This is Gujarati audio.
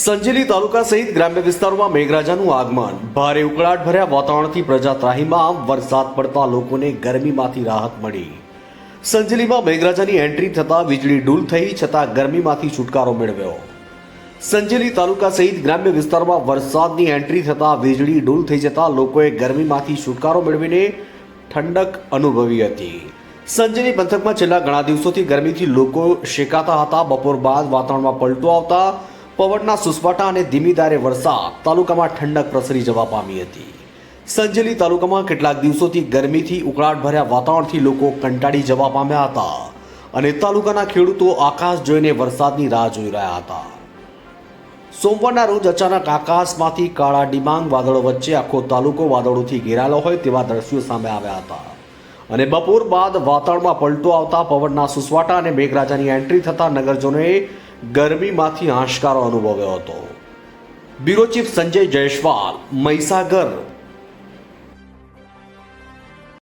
સંજેલી તાલુકા સહિત ગ્રામ્ય વિસ્તારોમાં મેઘરાજાનું આગમન. ભારે ઉકળાટ ભર્યા વાતાવરણથી પ્રજા ત્રાહીમાં વરસાદ પડતા લોકોને ગરમીમાંથી રાહત મળી. સંજેલીમાં મેઘરાજાની એન્ટ્રી થતાં વીજળી ડૂલ થઈ છતાં ગરમીમાંથી છુટકારો મેળવ્યો. સંજેલી તાલુકા સહિત ગ્રામ્ય વિસ્તારમાં વરસાદની એન્ટ્રી થતાં વીજળી ડૂલ થઈ જતાં લોકોએ ગરમીમાંથી છુટકારો મેળવીને ઠંડક અનુભવી હતી. સંજેલી પંથકમાં છેલ્લા ઘણા દિવસોથી ગરમીથી લોકો શેકાતા હતા. બપોર બાદ વાતાવરણમાં પલટો આવતા પવનના સુસવાટા અને ધીમી ધારે વરસાદ તાલુકામાં ઠંડક પ્રસરી જવા પામી હતી. સંજેલી તાલુકામાં કેટલાક દિવસોથી ગરમીથી ઉકળાટ ભર્યા વાતાવરણથી લોકો કંટાળી જવા પામ્યા હતા અને તાલુકાના ખેડૂતો આકાશ જોઈને વરસાદની રાહ જોઈ રહ્યા હતા. સોમવારના રોજ અચાનક આકાશમાંથી કાળા ડિમાંગ વાદળો વચ્ચે આખો તાલુકો વાદળોથી ઘેરાયેલો હોય તેવા દ્રશ્યો સામે આવ્યા હતા. અને બપોર બાદ વાતાવરણમાં પલટો આવતા પવનના સુસવાટા અને મેઘરાજાની એન્ટ્રી થતા નગરજનોએ ગરમીમાંથી હાશકારો અનુભવ્યો હતો. Bureau chief Sanjay Jaiswal Mahisagar